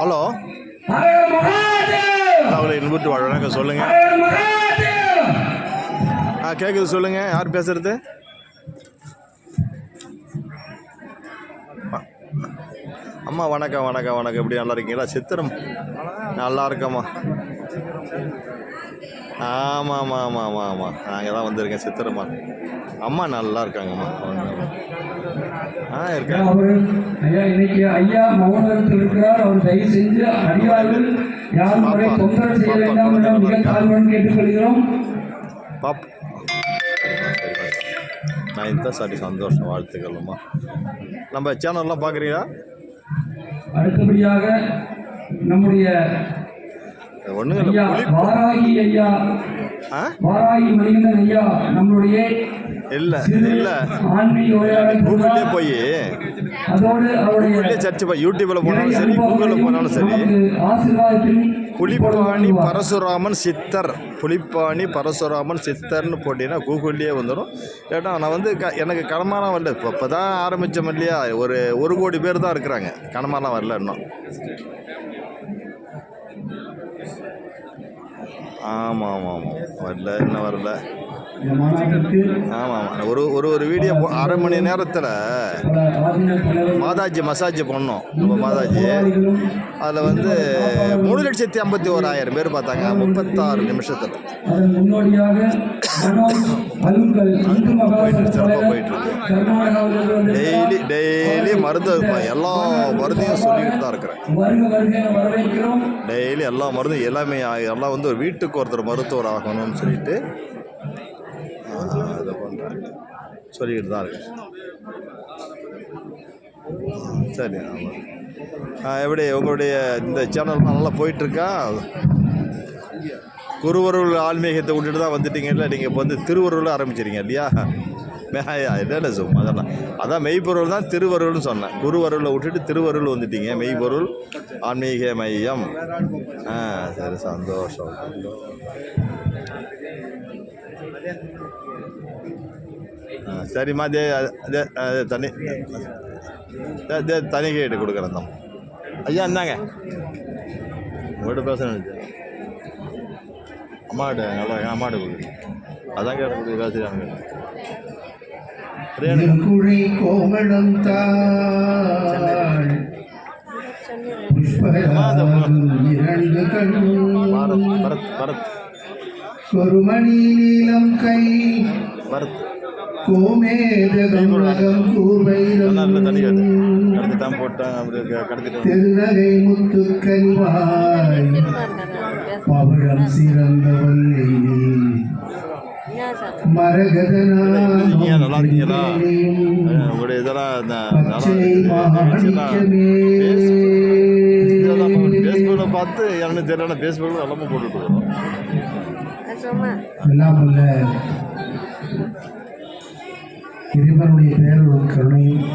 Hello. அவளை input வணக்கம் சொல்லுங்க. ஆ கேட்குது சொல்லுங்க. யார் பேசுறது? அம்மா வணக்கம் வணக்கம் வணக்கம். எப்படி நல்லா இருக்கீங்களா? சித்திரம். நல்லா இருக்கம்மா. ஆமாம் ஆமாம் ஆமாம் ஆமாம் ஆமாம் நாங்கள் தான் வந்திருக்கேன் சித்திரம்மா அம்மா நல்லா இருக்காங்கம்மா ஆ இருக்கேன். அவர் ஐயா இன்னைக்கு ஐயா மௌனத்தில் இருக்கிறார். அவர் தயவு செஞ்சு அடியார்கள் யாரும் அவரை தொந்தரவு செய்ய வேண்டாம் என மிக தாழ்வுடன் கேட்டுக்கொள்கிறோம். பாப் நான் இந்த சாட்டி சந்தோஷம் வாழ்த்துக்கள்மா நம்ம சேனல்லாம் பார்க்குறீங்களா? அடுத்தபடியாக நம்முடைய ஒன்றும் இல்லை. வாராகி ஐயா. ஆ? வாராகி மணிகண்டன் ஐயா நம்மளுடைய இல்லை இல்லை. கூகுள்லே. போய். கூகுள்லே சர்ச் பண்ணி. யூடியூப்பில் போனாலும் சரி கூகுளில் போனாலும் சரி. புலிப்பாணி பரசுராமன் சித்தர். புலிப்பாணி பரசுராமன் சித்தர்னு போட்டிங்கன்னா கூகுள்லேயே வந்துடும். ஏன்னா நான் வந்து க எனக்கு கனமாலாம் வரல. இப்போ இப்போ தான் ஆரம்பித்தோம் இல்லையா? ஒரு ஒரு கோடி பேர் தான் இருக்கிறாங்க. கனமாலாம் வரல இன்னும். ஆமாம் ஆமாம் ஆமாம் வரல இன்னும் வரல. ஆமாம். ஆமாம் ஒரு ஒரு ஒரு வீடியோ போ- அரை மணி நேரத்தில் மாதாஜி மசாஜ் பண்ணோம். நம்ம மாதாஜி. அதில் வந்து மூணு லட்சத்தி ஐம்பத்தி ஓராயிரம் பேர் பார்த்தாங்க. முப்பத்தாறு நிமிஷத்தில். டெய்லி டெய்லி மருந்து எல்லா மருந்தையும் சொல்லிக்கிட்டு தான் இருக்கிறேன். டெய்லி எல்லா மருந்தும் எல்லாமே எல்லாம் வந்து ஒரு வீட்டுக்கு ஒருத்தர் மருத்துவர் ஆகணும்னு சொல்லிட்டு ஆ, இதை பண்ணுறேன் சொல்லிக்கிட்டு தான் இருக்கேன். சரி ஆமாம் எப்படி உங்களுடைய இந்த சேனல் நல்லா போயிட்டுருக்கா குருவருள் ஆன்மீகத்தை விட்டுட்டு தான் வந்துட்டீங்கல்ல நீங்கள் இப்போ வந்து திருவருள் ஆரம்பிச்சிருங்க இல்லையா? இல்லை சும்மா அதெல்லாம் அதான் மெய்ப்பொருள் தான் திருவருள்னு சொன்னேன். குருவருளை விட்டுட்டு திருவருள் வந்துட்டீங்க. மெய்ப்பொருள் ஆன்மீக மையம். ஆ சரி சந்தோஷம். சரிம்மா தே தனி தனி கேட்டு கொடுக்குறேன் தான் ஐயா இந்தாங்க. உங்கள்கிட்ட பேச நினைச்சேன். அம்மாட்ட நல்லா அம்மாட்ட கொடு அதான் கேட்ட கொடுத்து பேசுகிறாங்க குழி புஷ்பராகம் இரண்டு கண்ணும் பாரத் நீளம் கை. பரத் கோமேதகம் நகம் கூர்வைரம் நல்லா தண்ணி கேட்டு கடத்தி தான் போட்டேன் அப்படி க- கடத்திட்டு வந்து. தெருநகை முத்துக்கனிவாய். பவழம் சிறந்தவல்லை நீங்க நல்லா இருக்கீங்களா? மரகதனாம் ஆ, உங்களுடைய இதெல்லாம் இந்த பச்சை இதெல்லாம் மாணிக்கமே ஃபேஸ்புக்கில் பார்த்து எனக்கு தெரியல ஃபேஸ்புக்கில் எல்லாமே போட்டுட்டு இருக்கோம் எல்லாம் உள்ள இறைவனுடைய பேரொரு கருணையும்